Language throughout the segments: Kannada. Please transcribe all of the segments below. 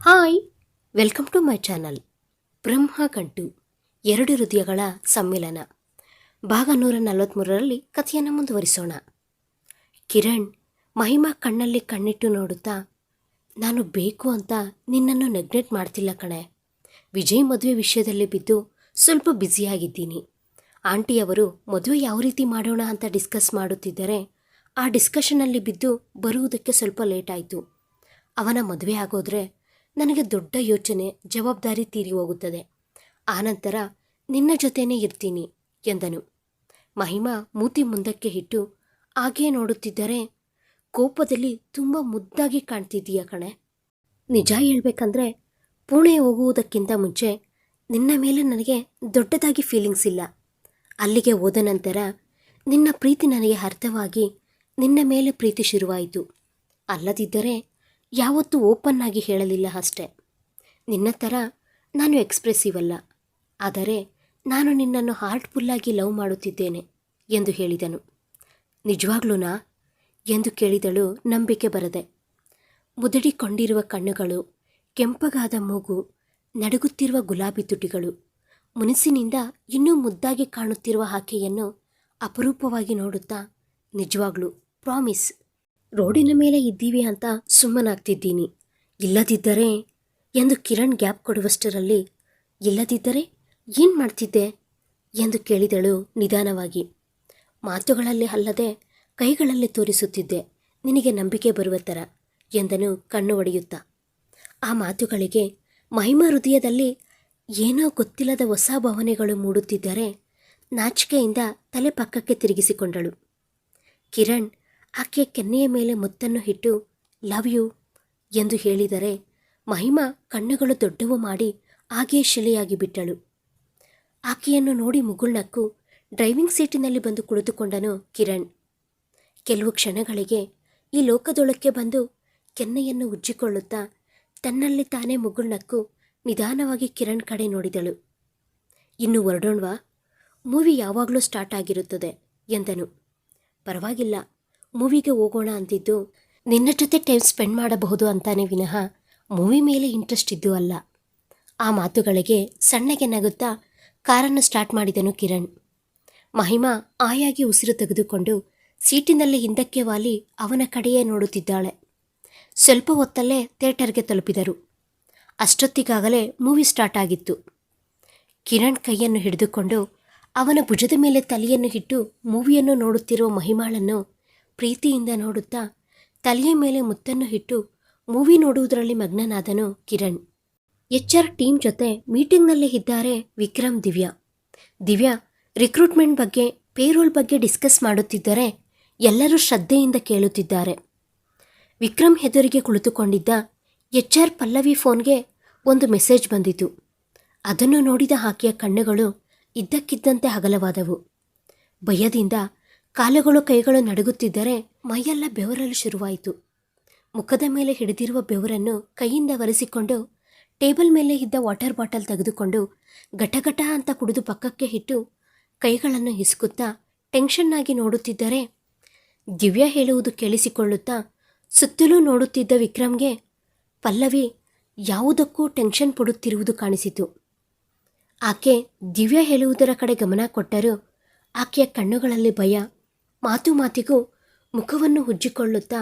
Hi, welcome to my channel. ಬ್ರಹ್ಮ ಬ್ರಹ್ಮಕಂಟು ಎರಡು ಹೃದಯಗಳ ಸಮ್ಮಿಲನ. ಭಾಗ ನೂರ ನಲವತ್ತ್ಮೂರರಲ್ಲಿ ಕಥೆಯನ್ನು ಮುಂದುವರಿಸೋಣ. ಕಿರಣ್, ಮಹಿಮಾ ಕಣ್ಣಲ್ಲಿ ಕಣ್ಣಿಟ್ಟು ನೋಡುತ್ತಾ, ನಾನು ಬೇಕು ಅಂತ ನಿನ್ನನ್ನು ನೆಗ್ನೆಟ್ ಮಾಡ್ತಿಲ್ಲ ಕಣೆ. ವಿಜಯ್ ಮದುವೆ ವಿಷಯದಲ್ಲಿ ಬಿದ್ದು ಸ್ವಲ್ಪ ಬ್ಯುಸಿಯಾಗಿದ್ದೀನಿ ಆಂಟಿಯವರು ಮದುವೆ ಯಾವ ರೀತಿ ಮಾಡೋಣ ಅಂತ ಡಿಸ್ಕಸ್ ಮಾಡುತ್ತಿದ್ದರೆ, ಆ ಡಿಸ್ಕಷನಲ್ಲಿ ಬಿದ್ದು ಬರುವುದಕ್ಕೆ ಸ್ವಲ್ಪ ಲೇಟ್ ಆಯಿತು. ಅವನ ಮದುವೆ ಆಗೋದ್ರೆ ನನಗೆ ದೊಡ್ಡ ಯೋಚನೆ ಜವಾಬ್ದಾರಿ ತೀರಿ ಹೋಗುತ್ತದೆ. ಆನಂತರ, ನಿನ್ನ ಜೊತೆಯೇ ಇರ್ತೀನಿ ಎಂದನು. ಮಹಿಮಾ ಮೂತಿ ಮುಂದಕ್ಕೆ ಇಟ್ಟು, ಹಾಗೇ ನೋಡುತ್ತಿದ್ದರೆ ಕೋಪದಲ್ಲಿ ತುಂಬ ಮುದ್ದಾಗಿ ಕಾಣ್ತಿದ್ದೀಯ ಕಣೆ. ನಿಜ ಹೇಳ್ಬೇಕಂದ್ರೆ, ಪುಣೆ ಹೋಗುವುದಕ್ಕಿಂತ ಮುಂಚೆ ನಿನ್ನ ಮೇಲೆ ನನಗೆ ದೊಡ್ಡದಾಗಿ ಫೀಲಿಂಗ್ಸ್ ಇಲ್ಲ. ಅಲ್ಲಿಗೆ ಹೋದ ನಂತರ ನಿನ್ನ ಪ್ರೀತಿ ನನಗೆ ಅರ್ಥವಾಗಿ ನಿನ್ನ ಮೇಲೆ ಪ್ರೀತಿ ಶುರುವಾಯಿತು. ಅಲ್ಲದಿದ್ದರೆ ಯಾವತ್ತೂ ಓಪನ್ ಆಗಿ ಹೇಳಲಿಲ್ಲ ಅಷ್ಟೆ. ನಿನ್ನ ಥರ ನಾನು ಎಕ್ಸ್ಪ್ರೆಸಿವ್ ಅಲ್ಲ. ಆದರೆ ನಾನು ನಿನ್ನನ್ನು ಹಾರ್ಟ್ಫುಲ್ಲಾಗಿ ಲವ್ ಮಾಡುತ್ತಿದ್ದೇನೆ ಎಂದು ಹೇಳಿದನು. ನಿಜವಾಗ್ಲೂನಾ ಎಂದು ಕೇಳಿದಳು ನಂಬಿಕೆ ಬರದೆ. ಮುದಡಿಕೊಂಡಿರುವ ಕಣ್ಣುಗಳು, ಕೆಂಪಗಾದ ಮೂಗು, ನಡುಗುತ್ತಿರುವ ಗುಲಾಬಿ ತುಟಿಗಳು, ಮುನಿಸಿನಿಂದ ಇನ್ನೂ ಮುದ್ದಾಗಿ ಕಾಣುತ್ತಿರುವ ಆಕೆಯನ್ನು ಅಪರೂಪವಾಗಿ ನೋಡುತ್ತಾ ನಿಜವಾಗ್ಲೂ ಪ್ರಾಮಿಸ್ ರೋಡಿನ ಮೇಲೆ ಇದ್ದೀವಿ ಅಂತ ಸುಮ್ಮನಾಗ್ತಿದ್ದೀನಿ. ಇಲ್ಲದಿದ್ದರೆ ಎಂದು ಕಿರಣ್ ಗ್ಯಾಪ್ ಕೊಡುವಷ್ಟರಲ್ಲಿ, ಇಲ್ಲದಿದ್ದರೆ ಏನು ಮಾಡ್ತಿದ್ದೆ ಎಂದು ಕೇಳಿದಳು ನಿಧಾನವಾಗಿ. ಮಾತುಗಳಲ್ಲಿ ಅಲ್ಲದೆ ಕೈಗಳಲ್ಲಿ ತೋರಿಸುತ್ತಿದ್ದೆ, ನಿನಗೆ ನಂಬಿಕೆ ಬರುವ ಥರ ಎಂದನು ಕಣ್ಣು ಒಡೆಯುತ್ತಾ. ಆ ಮಾತುಗಳಿಗೆ ಮಹಿಮ ಹೃದಯದಲ್ಲಿ ಏನೋ ಗೊತ್ತಿಲ್ಲದ ಹೊಸ ಭಾವನೆಗಳು ಮೂಡುತ್ತಿದ್ದರೆ ನಾಚಿಕೆಯಿಂದ ತಲೆ ಪಕ್ಕಕ್ಕೆ ತಿರುಗಿಸಿಕೊಂಡಳು. ಕಿರಣ್ ಆಕೆಯ ಕೆನ್ನೆಯ ಮೇಲೆ ಮುತ್ತನ್ನು ಇಟ್ಟು, ಲವ್ ಯು ಎಂದು ಹೇಳಿದರೆ, ಮಹಿಮಾ ಕಣ್ಣುಗಳು ದೊಡ್ಡವು ಮಾಡಿ ಹಾಗೆಯೇ ಶಿಲೆಯಾಗಿ ಬಿಟ್ಟಳು. ಆಕೆಯನ್ನು ನೋಡಿ ಮುಗುಳ್ನಕ್ಕು ಡ್ರೈವಿಂಗ್ ಸೀಟಿನಲ್ಲಿ ಬಂದು ಕುಳಿತುಕೊಂಡನು ಕಿರಣ್. ಕೆಲವು ಕ್ಷಣಗಳಿಗೆ ಈ ಲೋಕದೊಳಕ್ಕೆ ಬಂದು ಕೆನ್ನೆಯನ್ನು ಉಜ್ಜಿಕೊಳ್ಳುತ್ತಾ ತನ್ನಲ್ಲಿ ತಾನೇ ಮುಗುಳ್ನಕ್ಕು ನಿಧಾನವಾಗಿ ಕಿರಣ್ ಕಡೆ ನೋಡಿದಳು. ಇನ್ನು ಹೊರಡೋಣ್ವಾ ಮೂವಿ ಯಾವಾಗಲೂ ಸ್ಟಾರ್ಟ್ ಆಗಿರುತ್ತದೆ ಎಂದನು. ಪರವಾಗಿಲ್ಲ ಮೂವಿಗೆ ಹೋಗೋಣ ಅಂತಿದ್ದು, ನಿನ್ನ ಜೊತೆ ಟೈಮ್ ಸ್ಪೆಂಡ್ ಮಾಡಬಹುದು ಅಂತಾನೆ ವಿನಃ ಮೂವಿ ಮೇಲೆ ಇಂಟ್ರೆಸ್ಟ್ ಇದ್ದು ಅಲ್ಲ. ಆ ಮಾತುಗಳಿಗೆ ಸಣ್ಣಗೆ ನಗುತ್ತಾ ಕಾರನ್ನು ಸ್ಟಾರ್ಟ್ ಮಾಡಿದನು ಕಿರಣ್. ಮಹಿಮಾ ಆಯಾಗಿ ಉಸಿರು ತೆಗೆದುಕೊಂಡು ಸೀಟಿನಲ್ಲಿ ಹಿಂದಕ್ಕೆ ವಾಲಿ ಅವನ ಕಡೆಯೇ ನೋಡುತ್ತಿದ್ದಾಳೆ. ಸ್ವಲ್ಪ ಹೊತ್ತಲ್ಲೇ ಥಿಯೇಟರ್ಗೆ ತಲುಪಿದರು. ಅಷ್ಟೊತ್ತಿಗಾಗಲೇ ಮೂವಿ ಸ್ಟಾರ್ಟ್ ಆಗಿತ್ತು. ಕಿರಣ್ ಕೈಯನ್ನು ಹಿಡಿದುಕೊಂಡು ಅವನ ಭುಜದ ಮೇಲೆ ತಲೆಯನ್ನು ಇಟ್ಟು ಮೂವಿಯನ್ನು ನೋಡುತ್ತಿರುವ ಮಹಿಮಾಳನ್ನು ಪ್ರೀತಿಯಿಂದ ನೋಡುತ್ತಾ ತಲೆಯ ಮೇಲೆ ಮುತ್ತನ್ನು ಇಟ್ಟು ಮೂವಿ ನೋಡುವುದರಲ್ಲಿ ಮಗ್ನನಾದನು ಕಿರಣ್. ಎಚ್ಆರ್ ಟೀಮ್ ಜೊತೆ ಮೀಟಿಂಗ್ನಲ್ಲಿ ಇದ್ದಾರೆ ವಿಕ್ರಮ್, ದಿವ್ಯಾ. ದಿವ್ಯಾ, ರಿಕ್ರೂಟ್ಮೆಂಟ್ ಬಗ್ಗೆ, ಪೇರೋಲ್ ಬಗ್ಗೆ ಡಿಸ್ಕಸ್ ಮಾಡುತ್ತಿದ್ದರೆ ಎಲ್ಲರೂ ಶ್ರದ್ಧೆಯಿಂದ ಕೇಳುತ್ತಿದ್ದಾರೆ. ವಿಕ್ರಮ್ ಹೆದರಿಗೆ ಕುಳಿತುಕೊಂಡಿದ್ದ ಎಚ್ ಆರ್ ಪಲ್ಲವಿ ಫೋನ್ಗೆ ಒಂದು ಮೆಸೇಜ್ ಬಂದಿತು. ಅದನ್ನು ನೋಡಿದ ಹಾಕಿಯ ಕಣ್ಣುಗಳು ಇದ್ದಕ್ಕಿದ್ದಂತೆ ಅಗಲವಾದವು ಭಯದಿಂದ ಕಾಲುಗಳು ಕೈಗಳು ನಡುಗುತ್ತಿದ್ದರೆ ಮೈಯೆಲ್ಲ ಬೆವರಲು ಶುರುವಾಯಿತು. ಮುಖದ ಮೇಲೆ ಹಿಡಿದಿರುವ ಬೆವರನ್ನು ಕೈಯಿಂದ ಒರೆಸಿಕೊಂಡು, ಟೇಬಲ್ ಮೇಲೆ ಇದ್ದ ವಾಟರ್ ಬಾಟಲ್ ತೆಗೆದುಕೊಂಡು ಘಟಘಟ ಅಂತ ಕುಡಿದು ಪಕ್ಕಕ್ಕೆ ಇಟ್ಟು ಕೈಗಳನ್ನು ಹಿಸುಕುತ್ತಾ ಟೆನ್ಷನ್ ಆಗಿ ನೋಡುತ್ತಿದ್ದರೆ ದಿವ್ಯ ಹೇಳುವುದು ಕೇಳಿಸಿಕೊಳ್ಳುತ್ತಾ ಸುತ್ತಲೂ ನೋಡುತ್ತಿದ್ದ ವಿಕ್ರಮ್ಗೆ, ಪಲ್ಲವಿ, ಯಾವುದಕ್ಕೂ ಟೆನ್ಷನ್ ಪಡುತ್ತಿರುವುದು ಕಾಣಿಸಿತು. ಆಕೆ ದಿವ್ಯ ಹೇಳುವುದರ ಕಡೆ ಗಮನ ಕೊಟ್ಟರೂ ಆಕೆಯ ಕಣ್ಣುಗಳಲ್ಲಿ ಭಯ ಮಾತು ಮಾತಿಗೂ ಮುಖವನ್ನು ಉಜ್ಜಿಕೊಳ್ಳುತ್ತಾ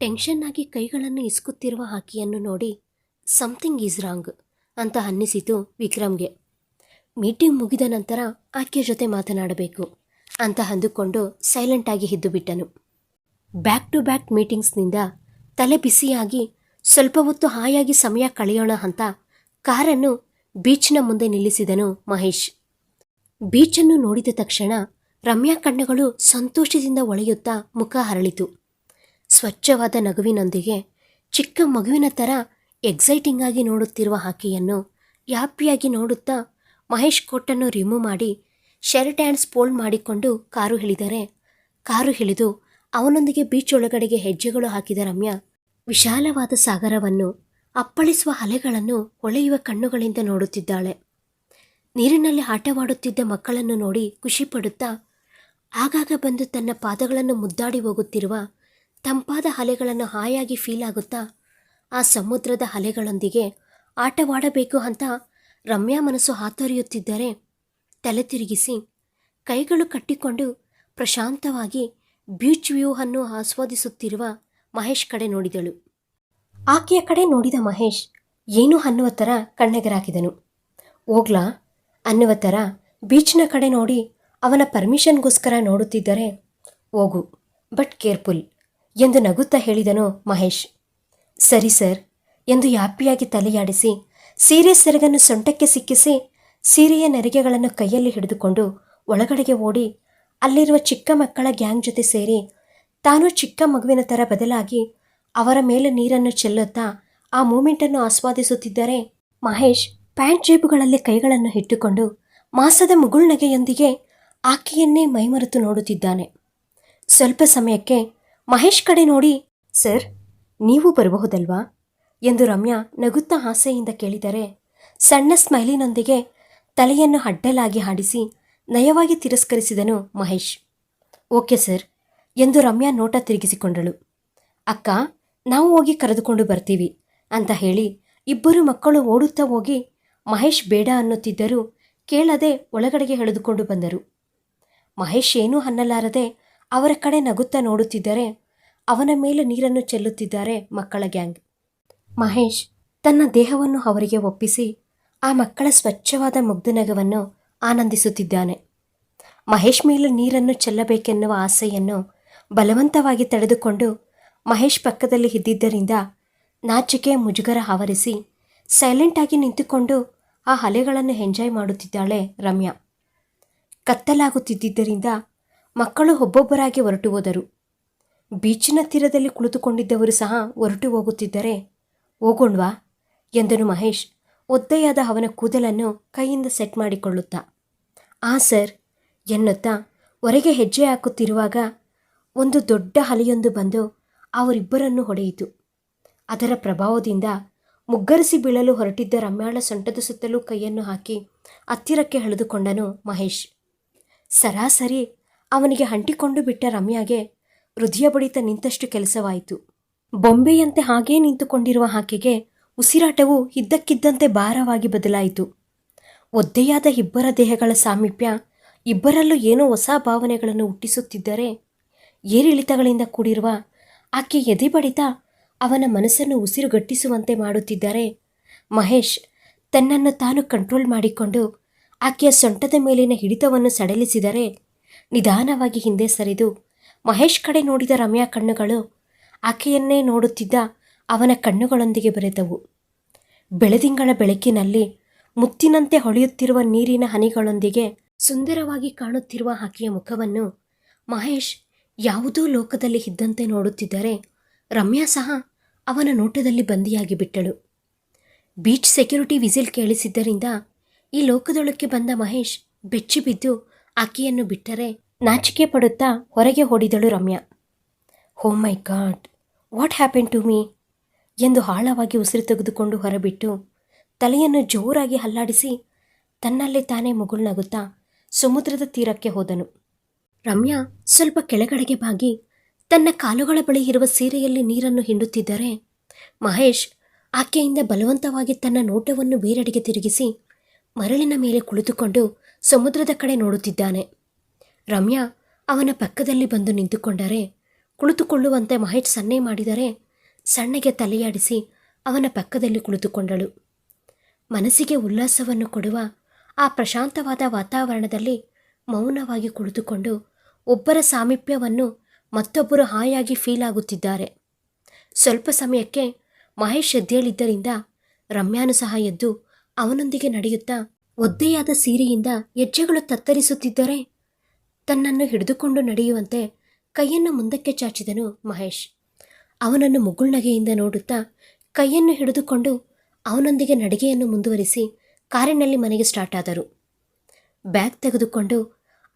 ಟೆನ್ಷನ್ ಆಗಿ ಕೈಗಳನ್ನು ಇಸ್ಕುತ್ತಿರುವ ಆಕೆಯನ್ನು ನೋಡಿ ಸಮಥಿಂಗ್ ಈಸ್ ರಾಂಗ್ ಅಂತ ಅನ್ನಿಸಿತು ವಿಕ್ರಮ್ಗೆ. ಮೀಟಿಂಗ್ ಮುಗಿದ ನಂತರ ಆಕೆಯ ಜೊತೆ ಮಾತನಾಡಬೇಕು ಅಂತ ಅಂದುಕೊಂಡು ಸೈಲೆಂಟಾಗಿ ಇದ್ದು ಬಿಟ್ಟನು. ಬ್ಯಾಕ್ ಟು ಬ್ಯಾಕ್ ಮೀಟಿಂಗ್ಸ್ನಿಂದ ತಲೆ ಬಿಸಿಯಾಗಿ ಸ್ವಲ್ಪ ಹೊತ್ತು ಹಾಯಾಗಿ ಸಮಯ ಕಳೆಯೋಣ ಅಂತ ಕಾರನ್ನು ಬೀಚ್ನ ಮುಂದೆ ನಿಲ್ಲಿಸಿದನು ಮಹೇಶ್. ಬೀಚನ್ನು ನೋಡಿದ ತಕ್ಷಣ ರಮ್ಯಾ ಕಣ್ಣುಗಳು ಸಂತೋಷದಿಂದ ಒಳೆಯುತ್ತಾ ಮುಖ ಹರಳಿತು. ಸ್ವಚ್ಛವಾದ ನಗುವಿನೊಂದಿಗೆ ಚಿಕ್ಕ ಮಗುವಿನ ಥರ ಎಕ್ಸೈಟಿಂಗ್ ಆಗಿ ನೋಡುತ್ತಿರುವ ಹಾಕಿಯನ್ನು ಯಾಪಿಯಾಗಿ ನೋಡುತ್ತಾ ಮಹೇಶ್ ಕೋಟನ್ನು ರಿಮೂವ್ ಮಾಡಿ ಶರ್ಟ್ ಆ್ಯಂಡ್ಸ್ ಫೋಲ್ಡ್ ಮಾಡಿಕೊಂಡು ಕಾರು ಇಳಿದರೆ, ಕಾರು ಇಳಿದು ಅವನೊಂದಿಗೆ ಬೀಚ್ ಒಳಗಡೆಗೆ ಹೆಜ್ಜೆಗಳು ಹಾಕಿದ ರಮ್ಯಾ ವಿಶಾಲವಾದ ಸಾಗರವನ್ನು, ಅಪ್ಪಳಿಸುವ ಅಲೆಗಳನ್ನು ಹೊಳೆಯುವ ಕಣ್ಣುಗಳಿಂದ ನೋಡುತ್ತಿದ್ದಾಳೆ. ನೀರಿನಲ್ಲಿ ಆಟವಾಡುತ್ತಿದ್ದ ಮಕ್ಕಳನ್ನು ನೋಡಿ ಖುಷಿಪಡುತ್ತಾ ಆಗಾಗ ಬಂದು ತನ್ನ ಪಾದಗಳನ್ನು ಮುದ್ದಾಡಿ ಹೋಗುತ್ತಿರುವ ತಂಪಾದ ಅಲೆಗಳನ್ನು ಹಾಯಾಗಿ ಫೀಲ್ ಆಗುತ್ತಾ, ಆ ಸಮುದ್ರದ ಅಲೆಗಳೊಂದಿಗೆ ಆಟವಾಡಬೇಕು ಅಂತ ರಮ್ಯಾ ಮನಸ್ಸು ಹಾತೊರೆಯುತ್ತಿದ್ದರೆ ತಲೆ ತಿರುಗಿಸಿ ಕೈಗಳು ಕಟ್ಟಿಕೊಂಡು ಪ್ರಶಾಂತವಾಗಿ ಬೀಚ್ ವ್ಯೂವನ್ನು ಆಸ್ವಾದಿಸುತ್ತಿರುವ ಮಹೇಶ್ ಕಡೆ ನೋಡಿದಳು. ಆಕೆಯ ಕಡೆ ನೋಡಿದ ಮಹೇಶ್ ಏನು ಅನ್ನುವ ಥರ ಕಣ್ಣೆಗರಾಕಿದನು. ಹೋಗ್ಲಾ ಅನ್ನುವ ಥರ ಬೀಚ್ನ ಕಡೆ ನೋಡಿ ಅವನ ಪರ್ಮಿಷನ್ಗೋಸ್ಕರ ನೋಡುತ್ತಿದ್ದರೆ, ಹೋಗು, ಬಟ್ ಕೇರ್ಫುಲ್, ಎಂದು ನಗುತ್ತಾ ಹೇಳಿದನು ಮಹೇಶ್. ಸರಿ ಸರ್, ಎಂದು ಯಾಪಿಯಾಗಿ ತಲೆಯಾಡಿಸಿ, ಸೀರೆ ಸೆರಗನ್ನು ಸೊಂಟಕ್ಕೆ ಸಿಕ್ಕಿಸಿ, ಸೀರೆಯ ನೆರಿಗೆಗಳನ್ನು ಕೈಯಲ್ಲಿ ಹಿಡಿದುಕೊಂಡು ಒಳಗಡೆಗೆ ಓಡಿ, ಅಲ್ಲಿರುವ ಚಿಕ್ಕ ಮಕ್ಕಳ ಗ್ಯಾಂಗ್ ಜೊತೆ ಸೇರಿ, ತಾನು ಚಿಕ್ಕ ಮಗುವಿನ ಥರ ಬದಲಾಗಿ ಅವರ ಮೇಲೆ ನೀರನ್ನು ಚೆಲ್ಲುತ್ತಾ ಆ ಮೂಮೆಂಟನ್ನು ಆಸ್ವಾದಿಸುತ್ತಿದ್ದರೆ, ಮಹೇಶ್ ಪ್ಯಾಂಟ್ ಜೇಬುಗಳಲ್ಲಿ ಕೈಗಳನ್ನು ಇಟ್ಟುಕೊಂಡು ಮಾಸದ ಮುಗುಳ್ನಗೆಯೊಂದಿಗೆ ಆಕೆಯನ್ನೇ ಮೈಮರೆತು ನೋಡುತ್ತಿದ್ದಾನೆ. ಸ್ವಲ್ಪ ಸಮಯಕ್ಕೆ ಮಹೇಶ್ ಕಡೆ ನೋಡಿ, ಸರ್, ನೀವು ಬರಬಹುದಲ್ವಾ? ಎಂದು ರಮ್ಯಾ ನಗುತ್ತಾ ಆಸೆಯಿಂದ ಕೇಳಿದರೆ, ಸಣ್ಣ ಸ್ಮೈಲಿನೊಂದಿಗೆ ತಲೆಯನ್ನು ಅಡ್ಡಲಾಗಿ ಹಾಡಿಸಿ ನಯವಾಗಿ ತಿರಸ್ಕರಿಸಿದನು ಮಹೇಶ್. ಓಕೆ, ಸರ್, ಎಂದು ರಮ್ಯಾ ನೋಟ ತಿರುಗಿಸಿಕೊಂಡಳು. ಅಕ್ಕ, ನಾವು ಹೋಗಿ ಕರೆದುಕೊಂಡು ಬರ್ತೀವಿ, ಅಂತ ಹೇಳಿ ಇಬ್ಬರು ಮಕ್ಕಳು ಓಡುತ್ತಾ ಹೋಗಿ ಮಹೇಶ್ ಬೇಡ ಅನ್ನುತ್ತಿದ್ದರೂ ಕೇಳದೆ ಒಳಗಡೆಗೆ ಎಳೆದುಕೊಂಡು ಬಂದರು. ಮಹೇಶ್ ಏನೂ ಅನ್ನಲಾರದೆ ಅವರ ಕಡೆ ನಗುತ್ತಾ ನೋಡುತ್ತಿದ್ದರೆ ಅವನ ಮೇಲೆ ನೀರನ್ನು ಚೆಲ್ಲುತ್ತಿದ್ದಾರೆ ಮಕ್ಕಳ ಗ್ಯಾಂಗ್. ಮಹೇಶ್ ತನ್ನ ದೇಹವನ್ನು ಅವರಿಗೆ ಒಪ್ಪಿಸಿ ಆ ಮಕ್ಕಳ ಸ್ವಚ್ಛವಾದ ಮುಗ್ಧನಗವನ್ನು ಆನಂದಿಸುತ್ತಿದ್ದಾನೆ. ಮಹೇಶ್ ಮೇಲೆ ನೀರನ್ನು ಚೆಲ್ಲಬೇಕೆನ್ನುವ ಆಸೆಯನ್ನು ಬಲವಂತವಾಗಿ ತಡೆದುಕೊಂಡು ಮಹೇಶ್ ಪಕ್ಕದಲ್ಲಿ ಇದ್ದಿದ್ದರಿಂದ ನಾಚಿಕೆ, ಮುಜುಗರ ಆವರಿಸಿ ಸೈಲೆಂಟಾಗಿ ನಿಂತುಕೊಂಡು ಆ ಅಲೆಗಳನ್ನು ಎಂಜಾಯ್ ಮಾಡುತ್ತಿದ್ದಾಳೆ ರಮ್ಯಾ. ಕತ್ತಲಾಗುತ್ತಿದ್ದರಿಂದ ಮಕ್ಕಳು ಒಬ್ಬೊಬ್ಬರಾಗಿ ಹೊರಟು ಹೋದರು. ಬೀಚಿನ ತೀರದಲ್ಲಿ ಕುಳಿತುಕೊಂಡಿದ್ದವರು ಸಹ ಹೊರಟು ಹೋಗುತ್ತಿದ್ದರೆ, ಹೋಗೋಣ್ವಾ? ಎಂದನು ಮಹೇಶ್, ಒದ್ದೆಯಾದ ಅವನ ಕೂದಲನ್ನು ಕೈಯಿಂದ ಸೆಟ್ ಮಾಡಿಕೊಳ್ಳುತ್ತಾ. ಆ ಸರ್, ಎನ್ನುತ್ತಾ ಹೊರಗೆ ಹೆಜ್ಜೆ ಹಾಕುತ್ತಿರುವಾಗ ಒಂದು ದೊಡ್ಡ ಹಲಿಯೊಂದು ಬಂದು ಅವರಿಬ್ಬರನ್ನು ಹೊಡೆಯಿತು. ಅದರ ಪ್ರಭಾವದಿಂದ ಮುಗ್ಗರಿಸಿ ಬೀಳಲು ಹೊರಟಿದ್ದ ರಮ್ಯಾಳ ಸೊಂಟದ ಸುತ್ತಲೂ ಕೈಯನ್ನು ಹಾಕಿ ಹತ್ತಿರಕ್ಕೆ ಎಳೆದುಕೊಂಡನು ಮಹೇಶ್. ಸರಾಸರಿ ಅವನಿಗೆ ಅಂಟಿಕೊಂಡು ಬಿಟ್ಟ ರಮ್ಯಾಗೆ ಹೃದಯ ಬಡಿತ ನಿಂತಷ್ಟು ಕೆಲಸವಾಯಿತು. ಬೊಂಬೆಯಂತೆ ಹಾಗೇ ನಿಂತುಕೊಂಡಿರುವ ಆಕೆಗೆ ಉಸಿರಾಟವು ಇದ್ದಕ್ಕಿದ್ದಂತೆ ಭಾರವಾಗಿ ಬದಲಾಯಿತು. ಒದ್ದೆಯಾದ ಇಬ್ಬರ ದೇಹಗಳ ಸಾಮೀಪ್ಯ, ಇಬ್ಬರಲ್ಲೂ ಏನೋ ಹೊಸ ಭಾವನೆಗಳನ್ನು ಹುಟ್ಟಿಸುತ್ತಿದ್ದರೆ ಏರಿಳಿತಗಳಿಂದ ಕೂಡಿರುವ ಆಕೆ ಎದೆ ಬಡಿತ ಅವನ ಮನಸ್ಸನ್ನು ಉಸಿರುಗಟ್ಟಿಸುವಂತೆ ಮಾಡುತ್ತಿದ್ದರೆ ಮಹೇಶ್ ತನ್ನನ್ನು ತಾನು ಕಂಟ್ರೋಲ್ ಮಾಡಿಕೊಂಡು ಆಕೆಯ ಸೊಂಟದ ಮೇಲಿನ ಹಿಡಿತವನ್ನು ಸಡಲಿಸಿದರೆ ನಿಧಾನವಾಗಿ ಹಿಂದೆ ಸರಿದು ಮಹೇಶ್ ಕಡೆ ನೋಡಿದ ರಮ್ಯಾ ಕಣ್ಣುಗಳು ಆಕೆಯನ್ನೇ ನೋಡುತ್ತಿದ್ದ ಅವನ ಕಣ್ಣುಗಳೊಂದಿಗೆ ಬೆರೆತವು. ಬೆಳದಿಂಗಳ ಬೆಳಕಿನಲ್ಲಿ ಮುತ್ತಿನಂತೆ ಹೊಳೆಯುತ್ತಿರುವ ನೀರಿನ ಹನಿಗಳೊಂದಿಗೆ ಸುಂದರವಾಗಿ ಕಾಣುತ್ತಿರುವ ಆಕೆಯ ಮುಖವನ್ನು ಮಹೇಶ್ ಯಾವುದೋ ಲೋಕದಲ್ಲಿ ಇದ್ದಂತೆ ನೋಡುತ್ತಿದ್ದರೆ ರಮ್ಯಾ ಸಹ ಅವನ ನೋಟದಲ್ಲಿ ಬಂದಿಯಾಗಿ ಬಿಟ್ಟಳು ಬೀಚ್ ಸೆಕ್ಯೂರಿಟಿ ವಿಸಿಲ್ ಕೇಳಿಸಿದ್ದರಿಂದ ಈ ಲೋಕದೊಳಕ್ಕೆ ಬಂದ ಮಹೇಶ್ ಬೆಚ್ಚಿ ಬಿದ್ದು ಆಕೆಯನ್ನು ಬಿಟ್ಟರೆ ನಾಚಿಕೆ ಪಡುತ್ತಾ ಹೊರಗೆ ಓಡಿದಳು Ramya. Oh my god what happen to me ಎಂದು ಆಳವಾಗಿ ಉಸಿರು ತೆಗೆದುಕೊಂಡು ಹೊರಬಿಟ್ಟು ತಲೆಯನ್ನು ಜೋರಾಗಿ ಹಲ್ಲಾಡಿಸಿ ತನ್ನಲ್ಲೇ ತಾನೇ ಮುಗುಳ್ನಗುತ್ತಾ ಸಮುದ್ರದ ತೀರಕ್ಕೆ ಹೋದನು. ರಮ್ಯಾ ಸ್ವಲ್ಪ ಕೆಳಗಡೆಗೆ ಬಾಗಿ ತನ್ನ ಕಾಲುಗಳ ಬಳಿ ಇರುವ ಸೀರೆಯಲ್ಲಿ ನೀರನ್ನು ಹಿಂಡುತ್ತಿದ್ದರೆ ಮಹೇಶ್ ಆಕೆಯಿಂದ ಬಲವಂತವಾಗಿ ತನ್ನ ನೋಟವನ್ನು ಬೇರೆಡೆಗೆ ತಿರುಗಿಸಿ ಮರಳಿನ ಮೇಲೆ ಕುಳಿತುಕೊಂಡು ಸಮುದ್ರದ ಕಡೆ ನೋಡುತ್ತಿದ್ದಾನೆ. ರಮ್ಯಾ ಅವನ ಪಕ್ಕದಲ್ಲಿ ಬಂದು ನಿಂತುಕೊಂಡರೆ, ಕುಳಿತುಕೊಳ್ಳುವಂತೆ ಮಹೇಶ್ ಸನ್ನೆ ಮಾಡಿದರೆ ಸಣ್ಣಗೆ ತಲೆಯಾಡಿಸಿ ಅವನ ಪಕ್ಕದಲ್ಲಿ ಕುಳಿತುಕೊಂಡಳು. ಮನಸ್ಸಿಗೆ ಉಲ್ಲಾಸವನ್ನು ಕೊಡುವ ಆ ಪ್ರಶಾಂತವಾದ ವಾತಾವರಣದಲ್ಲಿ ಮೌನವಾಗಿ ಕುಳಿತುಕೊಂಡು ಒಬ್ಬರ ಸಾಮೀಪ್ಯವನ್ನು ಮತ್ತೊಬ್ಬರು ಹಾಯಾಗಿ ಫೀಲ್ ಆಗುತ್ತಿದ್ದಾರೆ. ಸ್ವಲ್ಪ ಸಮಯಕ್ಕೆ ಮಹೇಶ್ ಎದ್ದೇಳಿದ್ದರಿಂದ ರಮ್ಯಾನು ಸಹ ಎದ್ದು ಅವನೊಂದಿಗೆ ನಡೆಯುತ್ತಾ ಒದ್ದೆಯಾದ ಸೀರೆಯಿಂದ ಹೆಜ್ಜೆಗಳು ತತ್ತರಿಸುತ್ತಿದ್ದರೆ ತನ್ನನ್ನು ಹಿಡಿದುಕೊಂಡು ನಡೆಯುವಂತೆ ಕೈಯನ್ನು ಮುಂದಕ್ಕೆ ಚಾಚಿದನು ಮಹೇಶ್. ಅವನನ್ನು ಮುಗುಳ್ನಗೆಯಿಂದ ನೋಡುತ್ತಾ ಕೈಯನ್ನು ಹಿಡಿದುಕೊಂಡು ಅವನೊಂದಿಗೆ ನಡಿಗೆಯನ್ನು ಮುಂದುವರಿಸಿ ಕಾರಿನಲ್ಲಿ ಮನೆಗೆ ಸ್ಟಾರ್ಟ್ ಆದರು. ಬ್ಯಾಗ್ ತೆಗೆದುಕೊಂಡು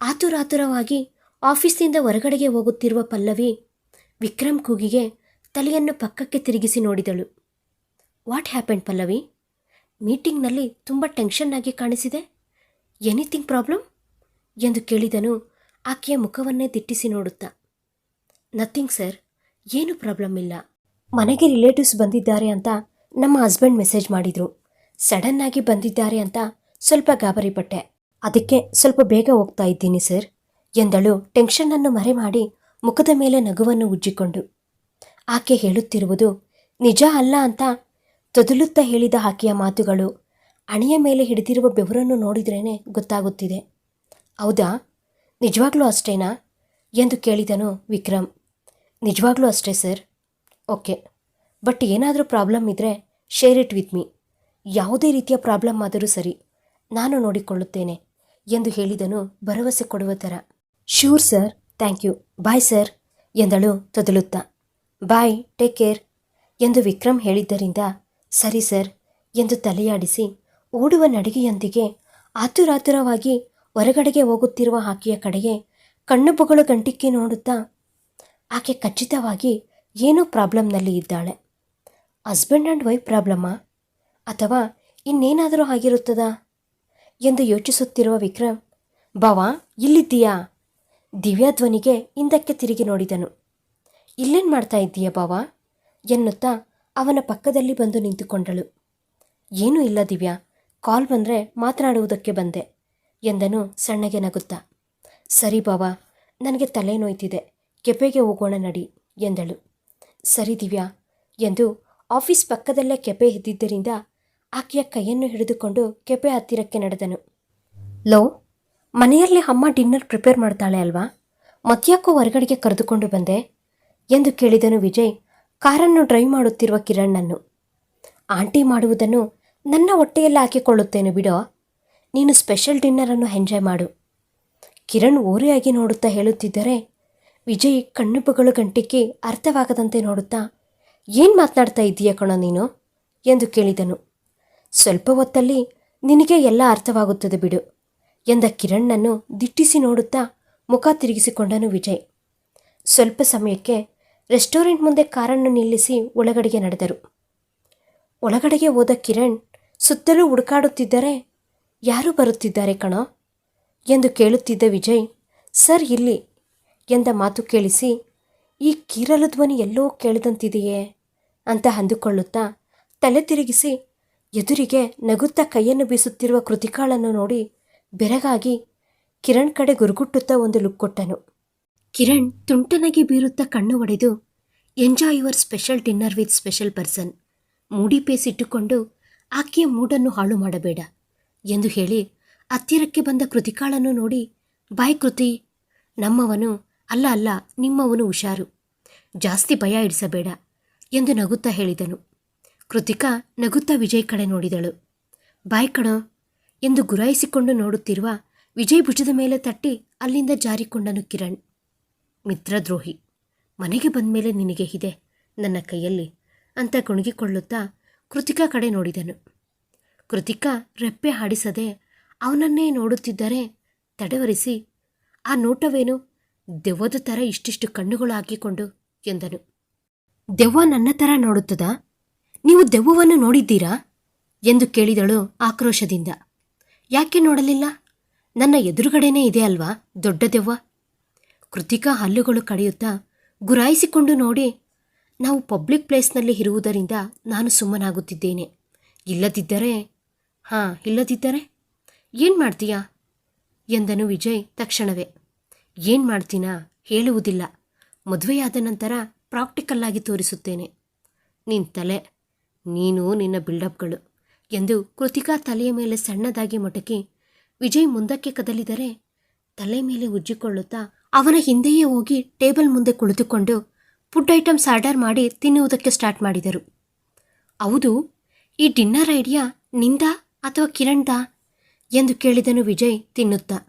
ಆತುರಾತುರವಾಗಿ ಆಫೀಸಿಂದ ಹೊರಗಡೆಗೆ ಹೋಗುತ್ತಿರುವ ಪಲ್ಲವಿ ವಿಕ್ರಮ್ ಕೂಗಿಗೆ ತಲೆಯನ್ನು ಪಕ್ಕಕ್ಕೆ ತಿರುಗಿಸಿ ನೋಡಿದಳು. What happened Pallavi? ಮೀಟಿಂಗ್ನಲ್ಲಿ ತುಂಬ ಟೆನ್ಷನ್ ಆಗಿ ಕಾಣಿಸಿದೆ. ಎನಿಥಿಂಗ್ ಪ್ರಾಬ್ಲಮ್ ಎಂದು ಕೇಳಿದನು. ಆಕೆಯ ಮುಖವನ್ನೇ ದಿಟ್ಟಿಸಿ ನೋಡುತ್ತಾ. ನಥಿಂಗ್ ಸರ್ ಏನು ಪ್ರಾಬ್ಲಮ್ ಇಲ್ಲ. ಮನೆಗೆ ರಿಲೇಟಿವ್ಸ್ ಬಂದಿದ್ದಾರೆ ಅಂತ ನಮ್ಮ ಹಸ್ಬೆಂಡ್ ಮೆಸೇಜ್ ಮಾಡಿದರು. ಸಡನ್ನಾಗಿ ಬಂದಿದ್ದಾರೆ ಅಂತ ಸ್ವಲ್ಪ ಗಾಬರಿಪಟ್ಟೆ. ಅದಕ್ಕೆ ಸ್ವಲ್ಪ ಬೇಗ ಹೋಗ್ತಾ ಇದ್ದೀನಿ ಸರ್ ಎಂದಳು. ಟೆನ್ಷನ್ನನ್ನು ಮರೆ ಮಾಡಿ ಮುಖದ ಮೇಲೆ ನಗುವನ್ನು ಉಜ್ಜಿಕೊಂಡು. ಆಕೆ ಹೇಳುತ್ತಿರುವುದು, ನಿಜ ಅಲ್ಲ ಅಂತ ತೊದಲುತ್ತಾ ಹೇಳಿದ ಆಕೆಯ ಮಾತುಗಳು, ಅಣಿಯ ಮೇಲೆ ಹಿಡಿದಿರುವ ಬೆವರನ್ನು ನೋಡಿದ್ರೇ ಗೊತ್ತಾಗುತ್ತಿದೆ. ಹೌದಾ? ನಿಜವಾಗ್ಲೂ ಅಷ್ಟೇನಾ? ಎಂದು ಕೇಳಿದನು ವಿಕ್ರಮ್. ನಿಜವಾಗ್ಲೂ ಅಷ್ಟೇ, ಸರ್. ಓಕೆ. ಬಟ್ ಏನಾದರೂ ಪ್ರಾಬ್ಲಮ್ ಇದ್ದರೆ ಶೇರ್ ಇಟ್ ವಿತ್ ಮೀ. ಯಾವುದೇ ರೀತಿಯ ಪ್ರಾಬ್ಲಮ್ ಆದರೂ ಸರಿ, ನಾನು ನೋಡಿಕೊಳ್ಳುತ್ತೇನೆ ಎಂದು ಹೇಳಿದನು ಭರವಸೆ ಕೊಡುವ ಥರ. Sure, sir. Thank you. Bye, sir, ಎಂದಳು ತೊದಲುತ್ತಾ. ಬಾಯ್, ಟೇಕ್ ಕೇರ್ ಎಂದು ವಿಕ್ರಮ್ ಹೇಳಿದ್ದರಿಂದ ಸರಿ ಸರ್ ಎಂದು ತಲೆಯಾಡಿಸಿ ಓಡುವ ನಡಿಗೆಯೊಂದಿಗೆ ಆತುರಾತುರವಾಗಿ ಹೊರಗಡೆಗೆ ಹೋಗುತ್ತಿರುವ ಆಕೆಯ ಕಡೆಗೆ ಕಣ್ಣು ಬೊಗಳು ಗಂಟಿಕ್ಕಿ ನೋಡುತ್ತಾ ಆಕೆ ಖಚಿತವಾಗಿ ಏನೋ ಪ್ರಾಬ್ಲಮ್ನಲ್ಲಿ ಇದ್ದಾಳೆ. ಹಸ್ಬೆಂಡ್ ಆ್ಯಂಡ್ ವೈಫ್ ಪ್ರಾಬ್ಲಮ್ಮಾ ಅಥವಾ ಇನ್ನೇನಾದರೂ ಆಗಿರುತ್ತದಾ? ಎಂದು ಯೋಚಿಸುತ್ತಿರುವ ವಿಕ್ರಮ್, ಬಾವಾ, ಇಲ್ಲಿದ್ದೀಯಾ? ದಿವ್ಯಾ ಧ್ವನಿಗೆ ಹಿಂದಕ್ಕೆ ತಿರುಗಿ ನೋಡಿದನು. ಇಲ್ಲೇನು ಮಾಡ್ತಾ ಇದ್ದೀಯಾ ಬಾವಾ? ಎನ್ನುತ್ತಾ ಅವನ ಪಕ್ಕದಲ್ಲಿ ಬಂದು ನಿಂತುಕೊಂಡಳು. ಏನೂ ಇಲ್ಲ ದಿವ್ಯಾ, ಕಾಲ್ ಬಂದರೆ ಮಾತನಾಡುವುದಕ್ಕೆ ಬಂದೆ ಎಂದನು ಸಣ್ಣಗೆ ನಗುತ್ತಾ. ಸರಿ ಬಾಬಾ ನನಗೆ ತಲೆ ನೋಯ್ತಿದೆ ಕೆಪೆಗೆ ಹೋಗೋಣ ನಡಿ ಎಂದಳು. ಸರಿ ದಿವ್ಯಾ ಎಂದು ಆಫೀಸ್ ಪಕ್ಕದಲ್ಲೇ ಕೆಪೆ ಇದ್ದಿದ್ದರಿಂದ ಆಕೆಯ ಕೈಯನ್ನು ಹಿಡಿದುಕೊಂಡು ಕೆಪೆ ಹತ್ತಿರಕ್ಕೆ ನಡೆದನು. ಲೋ, ಮನೆಯಲ್ಲಿ ಅಮ್ಮ ಡಿನ್ನರ್ ಪ್ರಿಪೇರ್ ಮಾಡ್ತಾಳೆ ಅಲ್ವಾ? ಮತ್ಯಾಕೋ ಹೊರಗಡೆಗೆ ಕರೆದುಕೊಂಡು ಬಂದೆ ಎಂದು ಕೇಳಿದನು ವಿಜಯ್ ಕಾರನ್ನು ಡ್ರೈವ್ ಮಾಡುತ್ತಿರುವ ಕಿರಣ್ಣನ್ನು ಆಂಟಿ ಮಾಡುವುದನ್ನು ನನ್ನ ಹೊಟ್ಟೆಯಲ್ಲಿ ಹಾಕಿಕೊಳ್ಳುತ್ತೇನೆ ಬಿಡೋ. ನೀನು ಸ್ಪೆಷಲ್ ಡಿನ್ನರನ್ನು ಎಂಜಾಯ್ ಮಾಡು. ಕಿರಣ್ ಓರೆಯಾಗಿ ನೋಡುತ್ತಾ ಹೇಳುತ್ತಿದ್ದರೆ ವಿಜಯ್ ಕಣ್ಣುಬುಗಳು ಗಂಟಿಕ್ಕಿ ಅರ್ಥವಾಗದಂತೆ ನೋಡುತ್ತಾ, ಏನು ಮಾತನಾಡ್ತಾ ಇದ್ದೀಯ ಕಣೋ ನೀನು? ಎಂದು ಕೇಳಿದನು. ಸ್ವಲ್ಪ ಹೊತ್ತಲ್ಲಿ ನಿನಗೆ ಎಲ್ಲ ಅರ್ಥವಾಗುತ್ತದೆ ಬಿಡು ಎಂದ ಕಿರಣ್ಣನ್ನು ದಿಟ್ಟಿಸಿ ನೋಡುತ್ತಾ ಮುಖ ತಿರುಗಿಸಿಕೊಂಡನು ವಿಜಯ್. ಸ್ವಲ್ಪ ಸಮಯಕ್ಕೆ ರೆಸ್ಟೋರೆಂಟ್ ಮುಂದೆ ಕಾರನ್ನು ನಿಲ್ಲಿಸಿ ಒಳಗಡೆಗೆ ನಡೆದರು. ಒಳಗಡೆಗೆ ಹೋದ ಕಿರಣ್, ಸುತ್ತಲೂ ಹುಡುಕಾಡುತ್ತಿದ್ದರೆ ಯಾರು ಬರುತ್ತಿದ್ದಾರೆ ಕಣ? ಎಂದು ಕೇಳುತ್ತಿದ್ದ ವಿಜಯ್, ಸರ್ ಇಲ್ಲಿ ಎಂದ ಮಾತು ಕೇಳಿಸಿ, ಈ ಕೀರಲು ಧ್ವನಿ ಎಲ್ಲೋ ಕೇಳಿದಂತಿದೆಯೇ? ಅಂತ ಅಂದುಕೊಳ್ಳುತ್ತಾ ತಲೆ ತಿರುಗಿಸಿ ಎದುರಿಗೆ ನಗುತ್ತಾ ಕೈಯನ್ನು ಬೀಸುತ್ತಿರುವ ಕೃತಿಕಾಳನ್ನು ನೋಡಿ ಬೆರಗಾಗಿ ಕಿರಣ್ ಕಡೆ ಗುರುಗುಟ್ಟುತ್ತಾ ಒಂದು ಲುಕ್ ಕೊಟ್ಟನು ಕಿರಣ್ ತುಂಟನಗೆ ಬೀರುತ್ತಾ ಕಣ್ಣು ಒಡೆದು, enjoy your special dinner with special person. Moody face ಇಟ್ಟುಕೊಂಡು ಆಕೆಯ ಮೂಡನ್ನು ಹಾಳು ಮಾಡಬೇಡ. ಎಂದು ಹೇಳಿ, ಹತ್ತಿರಕ್ಕೆ ಬಂದ ಕೃತಿಕಾಳನ್ನು ನೋಡಿ, ಬಾಯ್ ಕೃತಿ, ನಮ್ಮವನು, ಅಲ್ಲ ಅಲ್ಲ, ನಿಮ್ಮವನು ಹುಷಾರು, ಜಾಸ್ತಿ ಭಯ ಇಡಿಸಬೇಡ, ಎಂದು ನಗುತ್ತಾ ಹೇಳಿದನು. ಕೃತಿಕಾ ನಗುತ್ತಾ ವಿಜಯ್ ಕಡೆ ನೋಡಿದಳು. ಬಾಯ್ ಕಣೋ, ಎಂದು ಗುರಾಯಿಸಿಕೊಂಡು ನೋಡುತ್ತಿರುವ ವಿಜಯ್ ಭುಜದ ಮೇಲೆ ತಟ್ಟಿ ಅಲ್ಲಿಂದ ಜಾರಿಕೊಂಡನು ಕಿರಣ್. ಮಿತ್ರದ್ರೋಹಿ. ಮನೆಗೆ ಬಂದಮೇಲೆ ನಿನಗೆ ಇದೆ. ನನ್ನ ಕೈಯಲ್ಲಿ ಅಂತ ಕುಣುಗಿಕೊಳ್ಳುತ್ತಾ ಕೃತಿಕಾ ಕಡೆ ನೋಡಿದನು. ಕೃತಿಕಾ ರೆಪ್ಪೆ ಹಾಡಿಸದೆ ಅವನನ್ನೇ ನೋಡುತ್ತಿದ್ದರೆ ತಡವರಿಸಿ, ಆ ನೋಟವೇನು ದೆವ್ವದ ಥರ ಇಷ್ಟಿಷ್ಟು ಕಣ್ಣುಗಳು ಹಾಕಿಕೊಂಡು ಎಂದನು. ದೆವ್ವ ನನ್ನ ಥರ ನೋಡುತ್ತದಾ? ನೀವು ದೆವ್ವವನ್ನು ನೋಡಿದ್ದೀರಾ? ಎಂದು ಕೇಳಿದಳು ಆಕ್ರೋಶದಿಂದ. ಯಾಕೆ ನೋಡಲಿಲ್ಲ? ನನ್ನ ಎದುರುಗಡೆನೇ ಇದೆ ಅಲ್ವಾ ದೊಡ್ಡ ದೆವ್ವ? ಕೃತಿಕಾ ಹಲ್ಲುಗಳು ಕಡಿಯುತ್ತಾ ಗುರಾಯಿಸಿಕೊಂಡು ನೋಡಿ, ನಾವು ಪಬ್ಲಿಕ್ ಪ್ಲೇಸ್ನಲ್ಲಿ ಇರುವುದರಿಂದ ನಾನು ಸುಮ್ಮನಾಗುತ್ತಿದ್ದೇನೆ. ಇಲ್ಲದಿದ್ದರೆ, ಹಾಂ, ಇಲ್ಲದಿದ್ದರೆ ಏನು ಮಾಡ್ತೀಯಾ? ಎಂದನು ವಿಜಯ್ ತಕ್ಷಣವೇ. ಏನು ಮಾಡ್ತೀನಾ? ಹೇಳುವುದಿಲ್ಲ. ಮದುವೆಯಾದ ನಂತರ ಪ್ರಾಕ್ಟಿಕಲ್ಲಾಗಿ ತೋರಿಸುತ್ತೇನೆ. ನಿನ್ನ ತಲೆ, ನೀನು ನಿನ್ನ ಬಿಲ್ಡಪ್ಗಳು ಎಂದು ಕೃತಿಕಾ ತಲೆಯ ಮೇಲೆ ಸಣ್ಣದಾಗಿ ಮೊಟಕಿ ವಿಜಯ್ ಮುಂದಕ್ಕೆ ಕದಲಿದರೆ ತಲೆ ಮೇಲೆ ಉಜ್ಜಿಕೊಳ್ಳುತ್ತಾ ಅವನ ಹಿಂದೆಯೇ ಹೋಗಿ ಟೇಬಲ್ ಮುಂದೆ ಕುಳಿತುಕೊಂಡು ಫುಡ್ ಐಟಮ್ಸ್ ಆರ್ಡರ್ ಮಾಡಿ ತಿನ್ನುವುದಕ್ಕೆ ಸ್ಟಾರ್ಟ್ ಮಾಡಿದರು. ಹೌದು, ಈ ಡಿನ್ನರ್ ಐಡಿಯಾ ನಿಂದ ಅಥವಾ ಕಿರಣ್ದಾ? ಎಂದು ಕೇಳಿದನು ವಿಜಯ್ ತಿನ್ನುತ್ತಾ.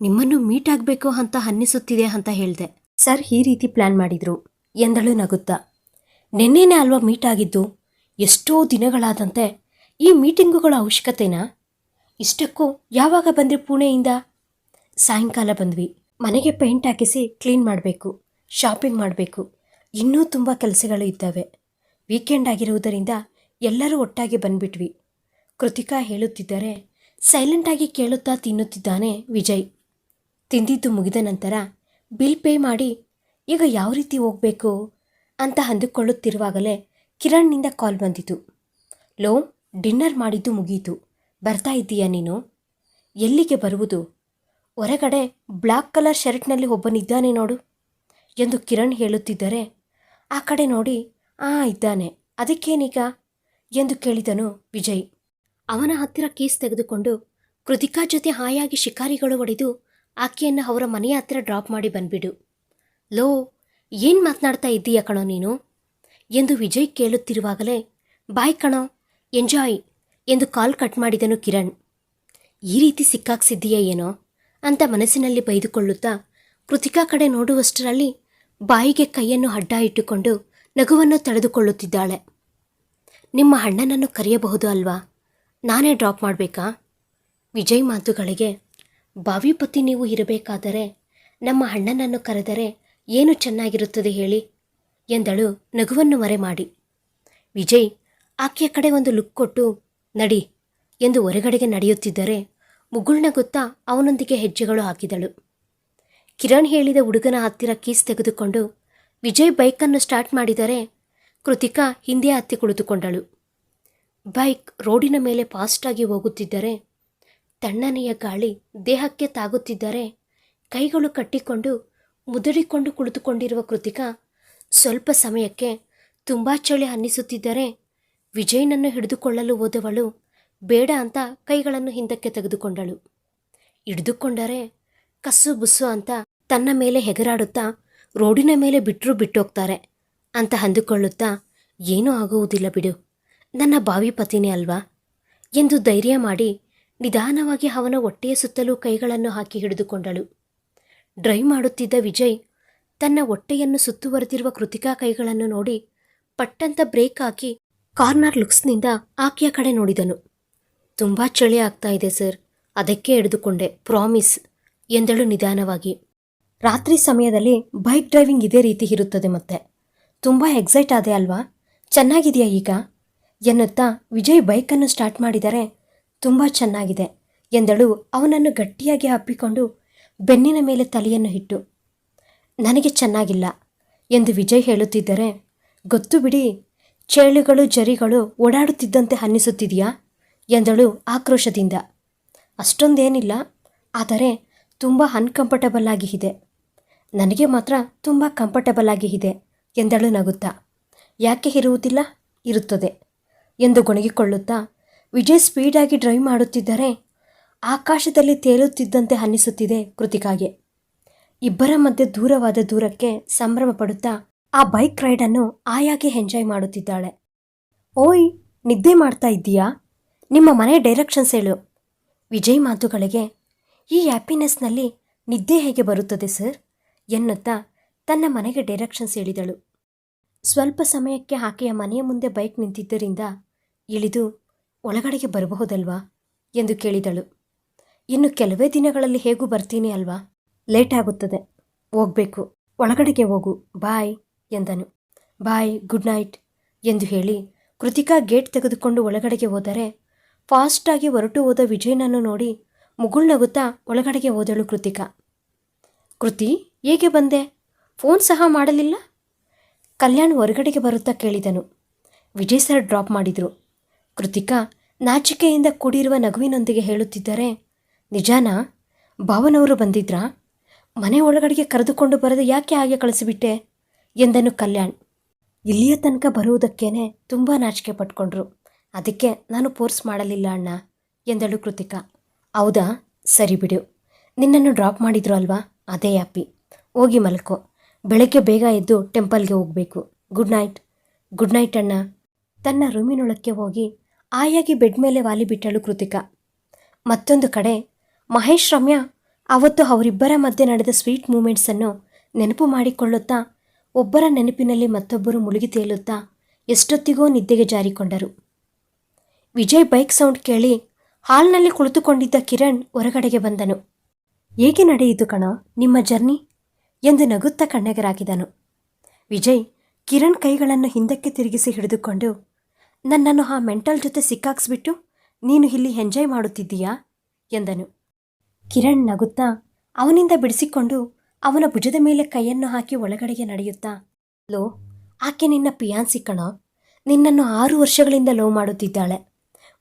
ನಿಮ್ಮನ್ನು ಮೀಟ್ ಆಗಬೇಕು ಅಂತ ಅನ್ನಿಸುತ್ತಿದೆ ಅಂತ ಹೇಳಿದೆ. ಸರ್, ಈ ರೀತಿ ಪ್ಲ್ಯಾನ್ ಮಾಡಿದರು, ಎಂದಳು ನಗುತ್ತಾ. ನಿನ್ನೆನೇ ಅಲ್ವಾ ಮೀಟ್ ಆಗಿದ್ದು? ಎಷ್ಟೋ ದಿನಗಳಾದಂತೆ ಈ ಮೀಟಿಂಗುಗಳ ಅವಶ್ಯಕತೆನಾ? ಇಷ್ಟಕ್ಕೂ ಯಾವಾಗ ಬಂದ್ರಿ ಪುಣೆಯಿಂದ? ಸಾಯಂಕಾಲ ಬಂದ್ವಿ. ಮನೆಗೆ ಪೇಂಟ್ ಹಾಕಿಸಿ ಕ್ಲೀನ್ ಮಾಡಬೇಕು, ಶಾಪಿಂಗ್ ಮಾಡಬೇಕು. ಇನ್ನೂ ತುಂಬ ಕೆಲಸಗಳು ಇದ್ದಾವೆ. ವೀಕೆಂಡ್ ಆಗಿರುವುದರಿಂದ ಎಲ್ಲರೂ ಒಟ್ಟಾಗಿ ಬಂದ್ಬಿಟ್ವಿ. ಕೃತಿಕಾ ಹೇಳುತ್ತಿದ್ದರೆ ಸೈಲೆಂಟಾಗಿ ಕೇಳುತ್ತಾ ತಿನ್ನುತ್ತಿದ್ದಾನೆ ವಿಜಯ್. ತಿಂದಿದ್ದು ಮುಗಿದ ನಂತರ, ಬಿಲ್ ಪೇ ಮಾಡಿ, ಈಗ ಯಾವ ರೀತಿ ಹೋಗಬೇಕು? ಅಂತ ಅಂದುಕೊಳ್ಳುತ್ತಿರುವಾಗಲೇ ಕಿರಣ್ನಿಂದ ಕಾಲ್ ಬಂದಿತು. ಲೋ, ಡಿನ್ನರ್ ಮಾಡಿದ್ದು ಮುಗೀತು. ಬರ್ತಾ ಇದ್ದೀಯಾ ನೀನು? ಎಲ್ಲಿಗೆ ಬರುವುದು? ಹೊರಗಡೆ ಬ್ಲ್ಯಾಕ್ ಕಲರ್ ಶರ್ಟ್ನಲ್ಲಿ ಒಬ್ಬನಿದ್ದಾನೆ ನೋಡು ಎಂದು ಕಿರಣ್ ಹೇಳುತ್ತಿದ್ದರೆ, ಆ ಕಡೆ ನೋಡಿ, ಆ ಇದ್ದಾನೆ, ಅದಕ್ಕೇನೀಗ ಎಂದು ಕೇಳಿದನು ವಿಜಯ್. ಅವನ ಹತ್ತಿರ ಕೀಸ್ ತೆಗೆದುಕೊಂಡು ಕೃತಿಕಾ ಜೊತೆ ಹಾಯಾಗಿ ಶಿಕಾರಿಗಳು ಒಡೆದು ಆಕೆಯನ್ನು ಅವರ ಮನೆಯ ಹತ್ತಿರ ಡ್ರಾಪ್ ಮಾಡಿ ಬಂದ್ಬಿಡು. ಲೋ, ಏನು ಮಾತನಾಡ್ತಾ ಇದ್ದೀಯ ಕಣೋ ನೀನು? ಎಂದು ವಿಜಯ್ ಕೇಳುತ್ತಿರುವಾಗಲೇ, ಬಾಯ್ ಕಣೋ, ಎಂಜಾಯ್ ಎಂದು ಕಾಲ್ ಕಟ್ ಮಾಡಿದನು ಕಿರಣ್. ಈ ರೀತಿ ಸಿಕ್ಕಾಕ್ಸಿದ್ದೀಯ ಏನೋ? ಅಂತ ಮನಸ್ಸಿನಲ್ಲಿ ಬೈದುಕೊಳ್ಳುತ್ತಾ ಕೃತಿಕಾ ಕಡೆ ನೋಡುವಷ್ಟರಲ್ಲಿ ಬಾಯಿಗೆ ಕೈಯನ್ನು ಅಡ್ಡ ಇಟ್ಟುಕೊಂಡು ನಗುವನ್ನು ತಡೆದುಕೊಳ್ಳುತ್ತಿದ್ದಾಳೆ ನಿಮ್ಮ ಅಣ್ಣನನ್ನು ಕರೆಯಬಹುದು ಅಲ್ವಾ? ನಾನೇ ಡ್ರಾಪ್ ಮಾಡಬೇಕಾ? ವಿಜಯ್ ಮಾತುಗಳಿಗೆ ಬಾವಿಪತಿ ನೀವು ಇರಬೇಕಾದರೆ, ನಮ್ಮ ಅಣ್ಣನನ್ನು ಕರೆದರೆ ಏನು ಚೆನ್ನಾಗಿರುತ್ತದೆ ಹೇಳಿ? ಎಂದಳು ನಗುವನ್ನು ಮರೆ ಮಾಡಿ ವಿಜಯ್, ಆಕೆಯ ಕಡೆ ಒಂದು ಲುಕ್ ಕೊಟ್ಟು ನಡಿ ಎಂದು ಹೊರಗಡೆಗೆ ನಡೆಯುತ್ತಿದ್ದರೆ ಮುಗುಳ್ನಗುತ್ತಾ ಅವನೊಂದಿಗೆ ಹೆಜ್ಜೆಗಳು ಹಾಕಿದಳು. ಕಿರಣ್ ಹೇಳಿದ ಹುಡುಗನ ಹತ್ತಿರ ಕೀಸ್ ತೆಗೆದುಕೊಂಡು ವಿಜಯ್ ಬೈಕನ್ನು ಸ್ಟಾರ್ಟ್ ಮಾಡಿದರೆ ಕೃತಿಕಾ ಹಿಂದೆ ಹತ್ತಿ ಕುಳಿತುಕೊಂಡಳು. ಬೈಕ್ ರೋಡಿನ ಮೇಲೆ ಫಾಸ್ಟಾಗಿ ಹೋಗುತ್ತಿದ್ದರೆ, ತಣ್ಣನೆಯ ಗಾಳಿ ದೇಹಕ್ಕೆ ತಾಗುತ್ತಿದ್ದರೆ ಕೈಗಳು ಕಟ್ಟಿಕೊಂಡು ಮುದುಡಿಕೊಂಡು ಕುಳಿತುಕೊಂಡಿರುವ ಕೃತಿಕಾ ಸ್ವಲ್ಪ ಸಮಯಕ್ಕೆ ತುಂಬ ಚಳಿ ಅನ್ನಿಸುತ್ತಿದ್ದರೆ ವಿಜಯ್ನನ್ನು ಹಿಡಿದುಕೊಳ್ಳಲು ಹೋದವಳು ಬೇಡ ಅಂತ ಕೈಗಳನ್ನು ಹಿಂದಕ್ಕೆ ತೆಗೆದುಕೊಂಡಳು. ಹಿಡಿದುಕೊಂಡರೆ ಕಸ್ಸು ಬುಸ್ಸು ಅಂತ ತನ್ನ ಮೇಲೆ ಹೆಗರಾಡುತ್ತಾ ರೋಡಿನ ಮೇಲೆ ಬಿಟ್ಟರೂ ಬಿಟ್ಟೋಗ್ತಾರೆ ಅಂತ ಅಂದುಕೊಳ್ಳುತ್ತಾ ಏನೂ ಆಗುವುದಿಲ್ಲ ಬಿಡು, ನನ್ನ ಬಾವಿ ಪತಿನೇ ಅಲ್ವಾ? ಎಂದು ಧೈರ್ಯ ಮಾಡಿ ನಿಧಾನವಾಗಿ ಅವನ ಹೊಟ್ಟೆಯ ಸುತ್ತಲೂ ಕೈಗಳನ್ನು ಹಾಕಿ ಹಿಡಿದುಕೊಂಡಳು. ಡ್ರೈವ್ ಮಾಡುತ್ತಿದ್ದ ವಿಜಯ್ ತನ್ನ ಹೊಟ್ಟೆಯನ್ನು ಸುತ್ತುವರೆದಿರುವ ಕೃತಿಕಾ ಕೈಗಳನ್ನು ನೋಡಿ ಪಟ್ಟಂತ ಬ್ರೇಕ್ ಹಾಕಿ ಕಾರ್ನರ್ ಲುಕ್ಸ್ನಿಂದ ಆಕೆಯ ಕಡೆ ನೋಡಿದನು. ತುಂಬ ಚಳಿ ಆಗ್ತಾ ಇದೆ, ಸರ್. ಅದಕ್ಕೆ ಹಿಡಿದುಕೊಂಡೆ ಪ್ರಾಮಿಸ್, ಎಂದಳು ನಿಧಾನವಾಗಿ. ರಾತ್ರಿ ಸಮಯದಲ್ಲಿ ಬೈಕ್ ಡ್ರೈವಿಂಗ್ ಇದೇ ರೀತಿ ಇರುತ್ತದೆ ಮತ್ತೆ. ತುಂಬ ಎಕ್ಸೈಟ್ ಆದೆ ಅಲ್ವಾ? ಚೆನ್ನಾಗಿದೆಯಾ ಈಗ? ಎನ್ನುತ್ತಾ ವಿಜಯ್ ಬೈಕನ್ನು ಸ್ಟಾರ್ಟ್ ಮಾಡಿದರೆ ತುಂಬ ಚೆನ್ನಾಗಿದೆ ಎಂದಳು ಅವನನ್ನು ಗಟ್ಟಿಯಾಗಿ ಅಪ್ಪಿಕೊಂಡು ಬೆನ್ನಿನ ಮೇಲೆ ತಲೆಯನ್ನು ಇಟ್ಟು. ನನಗೆ ಚೆನ್ನಾಗಿಲ್ಲ ಎಂದು ವಿಜಯ್ ಹೇಳುತ್ತಿದ್ದರೆ, ಗೊತ್ತು ಬಿಡಿ, ಚೇಳುಗಳು, ಜರಿಗಳು ಓಡಾಡುತ್ತಿದ್ದಂತೆ ಅನ್ನಿಸುತ್ತಿದೆಯಾ? ಎಂದಳು ಆಕ್ರೋಶದಿಂದ. ಅಷ್ಟೊಂದೇನಿಲ್ಲ, ಆದರೆ ತುಂಬ ಅನ್ಕಂಫರ್ಟಬಲ್ ಆಗಿ ಇದೆ ನನಗೆ ಮಾತ್ರ ತುಂಬ ಕಂಫರ್ಟಬಲ್ ಆಗಿ ಇದೆ ಎಂದಳು ನಗುತ್ತಾ. ಯಾಕೆ ಇರುವುದಿಲ್ಲ? ಇರುತ್ತದೆ ಎಂದು ಗೊಣಗಿಕೊಳ್ಳುತ್ತಾ ವಿಜಯ್ ಸ್ಪೀಡಾಗಿ ಡ್ರೈವ್ ಮಾಡುತ್ತಿದ್ದರೆ ಆಕಾಶದಲ್ಲಿ ತೇಲುತ್ತಿದ್ದಂತೆ ಅನ್ನಿಸುತ್ತಿದೆ ಕೃತಿಕಾಗೆ. ಇಬ್ಬರ ಮಧ್ಯೆ ದೂರವಾದ ದೂರಕ್ಕೆ ಸಂಭ್ರಮ ಪಡುತ್ತಾ ಆ ಬೈಕ್ ರೈಡನ್ನು ಆಯಾಗೆ ಎಂಜಾಯ್ ಮಾಡುತ್ತಿದ್ದಾಳೆ. ಓಯ್, ನಿದ್ದೆ ಮಾಡ್ತಾ ಇದ್ದೀಯಾ? ನಿಮ್ಮ ಮನೆ ಡೈರೆಕ್ಷನ್ಸ್ ಹೇಳು. ವಿಜಯ್ ಮಾತುಗಳಿಗೆ, ಈ ಹ್ಯಾಪಿನೆಸ್ನಲ್ಲಿ ನಿದ್ದೆ ಹೇಗೆ ಬರುತ್ತದೆ ಸರ್ ಎನ್ನುತ್ತಾ ತನ್ನ ಮನೆಗೆ ಡೈರೆಕ್ಷನ್ಸ್ ಹೇಳಿದಳು. ಸ್ವಲ್ಪ ಸಮಯಕ್ಕೆ ಆಕೆಯ ಮನೆಯ ಮುಂದೆ ಬೈಕ್ ನಿಂತಿದ್ದರಿಂದ ಇಳಿದು, ಒಳಗಡೆಗೆ ಬರಬಹುದಲ್ವಾ? ಎಂದು ಕೇಳಿದಳು. ಇನ್ನು ಕೆಲವೇ ದಿನಗಳಲ್ಲಿ ಹೇಗೂ ಬರ್ತೀನಿ ಅಲ್ವಾ? ಲೇಟ್ ಆಗುತ್ತದೆ. ಹೋಗ್ಬೇಕು. ಒಳಗಡೆಗೆ ಹೋಗು. ಬಾಯ್, ಎಂದನು. ಬಾಯ್, ಗುಡ್ ನೈಟ್, ಎಂದು ಹೇಳಿ ಕೃತಿಕಾ ಗೇಟ್ ತೆಗೆದುಕೊಂಡು ಒಳಗಡೆಗೆ ಹೋದರೆ ಫಾಸ್ಟಾಗಿ ಹೊರಟು ಹೋದ ವಿಜಯನನ್ನು ನೋಡಿ ಮುಗುಳ್ನಗುತ್ತಾ ಒಳಗಡೆಗೆ ಹೋದಳು ಕೃತಿಕಾ. ಕೃತಿ, ಹೇಗೆ ಬಂದೆ? ಫೋನ್ ಸಹ ಮಾಡಲಿಲ್ಲ? ಕಲ್ಯಾಣ್ ಹೊರಗಡೆಗೆ ಬರುತ್ತಾ ಕೇಳಿದನು. ವಿಜಯ್ ಸರ್ ಡ್ರಾಪ್ ಮಾಡಿದರು. ಕೃತಿಕಾ, ನಾಚಿಕೆಯಿಂದ ಕೂಡಿರುವ ನಗುವಿನೊಂದಿಗೆ ಹೇಳುತ್ತಿದ್ದರೆ, ನಿಜಾನಾ? ಭಾವನವರು ಬಂದಿದ್ರಾ? ಮನೆ ಒಳಗಡೆಗೆ ಕರೆದುಕೊಂಡು ಬರದೆ ಯಾಕೆ ಹಾಗೆ ಕಳಿಸಿಬಿಟ್ಟೆ? ಎಂದನು ಕಲ್ಯಾಣ್. ಇಲ್ಲಿಯ ತನಕ ಬರುವುದಕ್ಕೇನೆ ತುಂಬ ನಾಚಿಕೆ ಪಟ್ಕೊಂಡ್ರು. ಅದಕ್ಕೆ ನಾನು ಫೋರ್ಸ್ ಮಾಡಲಿಲ್ಲ ಅಣ್ಣ, ಎಂದಳು ಕೃತಿಕಾ. ಹೌದಾ? ಸರಿ ಬಿಡು. ನಿನ್ನನ್ನು ಡ್ರಾಪ್ ಮಾಡಿದ್ರು ಅಲ್ವಾ? ಅದೇ ಹ್ಯಾಪಿ ಹೋಗಿ ಮಲ್ಕೋ. ಬೆಳಗ್ಗೆ ಬೇಗ ಎದ್ದು ಟೆಂಪಲ್ಗೆ ಹೋಗಬೇಕು. Good night. ಗುಡ್ ನೈಟ್ ಅಣ್ಣ. ತನ್ನ ರೂಮಿನೊಳಕ್ಕೆ ಹೋಗಿ ಆಯಾಗಿ ಬೆಡ್ ಮೇಲೆ ವಾಲಿಬಿಟ್ಟಳು ಕೃತಿಕಾ. ಮತ್ತೊಂದು ಕಡೆ, ಮಹೇಶ್, ರಮ್ಯಾ, ಅವತ್ತು ಅವರಿಬ್ಬರ ಮಧ್ಯೆ ನಡೆದ ಸ್ವೀಟ್ ಮೂಮೆಂಟ್ಸನ್ನು ನೆನಪು ಮಾಡಿಕೊಳ್ಳುತ್ತಾ, ಒಬ್ಬರ ನೆನಪಿನಲ್ಲಿ ಮತ್ತೊಬ್ಬರು ಮುಳುಗಿ ತೇಲುತ್ತಾ ಎಷ್ಟೊತ್ತಿಗೋ ನಿದ್ದೆಗೆ ಜಾರಿಕೊಂಡರು. ವಿಜಯ್ ಬೈಕ್ ಸೌಂಡ್ ಕೇಳಿ ಹಾಲ್ನಲ್ಲಿ ಕುಳಿತುಕೊಂಡಿದ್ದ ಕಿರಣ್ ಹೊರಗಡೆಗೆ ಬಂದನು. ಏಕೆ ನಡೆಯಿತು ಕಣ ನಿಮ್ಮ ಜರ್ನಿ? ಎಂದು ನಗುತ್ತಾ ಕಣ್ಣೆಗರಾಗಿದನು. ವಿಜಯ್ ಕಿರಣ್ ಕೈಗಳನ್ನು ಹಿಂದಕ್ಕೆ ತಿರುಗಿಸಿ ಹಿಡಿದುಕೊಂಡು, ನನ್ನನ್ನು ಆ ಮೆಂಟಲ್ ಜೊತೆ ಸಿಕ್ಕಾಕ್ಸ್ಬಿಟ್ಟು ನೀನು ಇಲ್ಲಿ ಎಂಜಾಯ್ ಮಾಡುತ್ತಿದ್ದೀಯಾ? ಎಂದನು. ಕಿರಣ್ ನಗುತ್ತಾ ಅವನಿಂದ ಬಿಡಿಸಿಕೊಂಡು ಅವನ ಭುಜದ ಮೇಲೆ ಕೈಯನ್ನು ಹಾಕಿ ಒಳಗಡೆಗೆ ನಡೆಯುತ್ತಾ, ಲೋ, ಆಕೆ ನಿನ್ನ ಪಿಯಾನ್ಸಿ ಕಣ. ನಿನ್ನನ್ನು ಆರು ವರ್ಷಗಳಿಂದ ಲೋ ಮಾಡುತ್ತಿದ್ದಾಳೆ.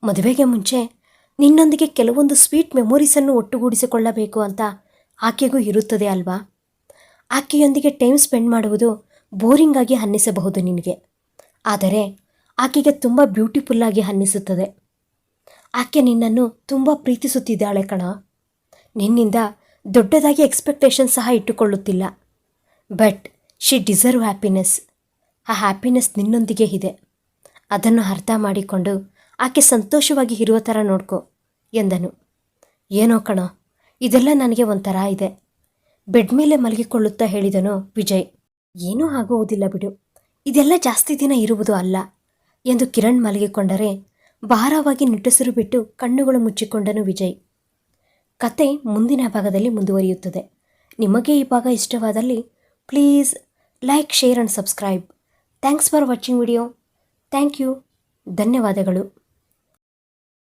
ಮದುವೆಗೆ ಮುಂಚೆ ನಿನ್ನೊಂದಿಗೆ ಕೆಲವೊಂದು ಸ್ವೀಟ್ ಮೆಮೊರೀಸನ್ನು ಒಟ್ಟುಗೂಡಿಸಿಕೊಳ್ಳಬೇಕು ಅಂತ ಆಕೆಗೂ ಇರುತ್ತದೆ ಅಲ್ವಾ? ಆಕೆಯೊಂದಿಗೆ ಟೈಮ್ ಸ್ಪೆಂಡ್ ಮಾಡುವುದು ಬೋರಿಂಗ್ ಆಗಿ ಅನ್ನಿಸಬಹುದು ನಿನಗೆ. ಆದರೆ ಆಕೆಗೆ ತುಂಬ ಬ್ಯೂಟಿಫುಲ್ಲಾಗಿ ಅನ್ನಿಸುತ್ತದೆ. ಆಕೆ ನಿನ್ನನ್ನು ತುಂಬ ಪ್ರೀತಿಸುತ್ತಿದ್ದಾಳೆ ಕಣ. ನಿನ್ನಿಂದ ದೊಡ್ಡದಾಗಿ ಎಕ್ಸ್ಪೆಕ್ಟೇಷನ್ ಸಹ ಇಟ್ಟುಕೊಳ್ಳುತ್ತಿಲ್ಲ. But she deserve happiness. ಆ ಹ್ಯಾಪಿನೆಸ್ ನಿನ್ನೊಂದಿಗೆ ಇದೆ. ಅದನ್ನು ಅರ್ಥ ಮಾಡಿಕೊಂಡು ಆಕೆ ಸಂತೋಷವಾಗಿ ಇರುವ ಥರ ನೋಡ್ಕೊ ಎಂದನು. ಏನೋ ಕಣೋ, ಇದೆಲ್ಲ ನನಗೆ ಒಂಥರ ಇದೆ. ಬೆಡ್ ಮೇಲೆ ಮಲಗಿಕೊಳ್ಳುತ್ತಾ ಹೇಳಿದನು ವಿಜಯ್. ಏನೂ ಆಗುವುದಿಲ್ಲ ಬಿಡು, ಇದೆಲ್ಲ ಜಾಸ್ತಿ ದಿನ ಇರುವುದು ಅಲ್ಲ ಎಂದು ಕಿರಣ್ ಮಲಗಿಕೊಂಡರೆ ಭಾರವಾಗಿ ನಿಟ್ಟುಸಿರು ಬಿಟ್ಟು ಕಣ್ಣುಗಳು ಮುಚ್ಚಿಕೊಂಡನು ವಿಜಯ್. ಕತೆ ಮುಂದಿನ ಭಾಗದಲ್ಲಿ ಮುಂದುವರಿಯುತ್ತದೆ. ನಿಮಗೆ ಈ ಭಾಗ ಇಷ್ಟವಾದಲ್ಲಿ please like, share and subscribe. Thanks for watching video. Thank you. ಧನ್ಯವಾದಗಳು.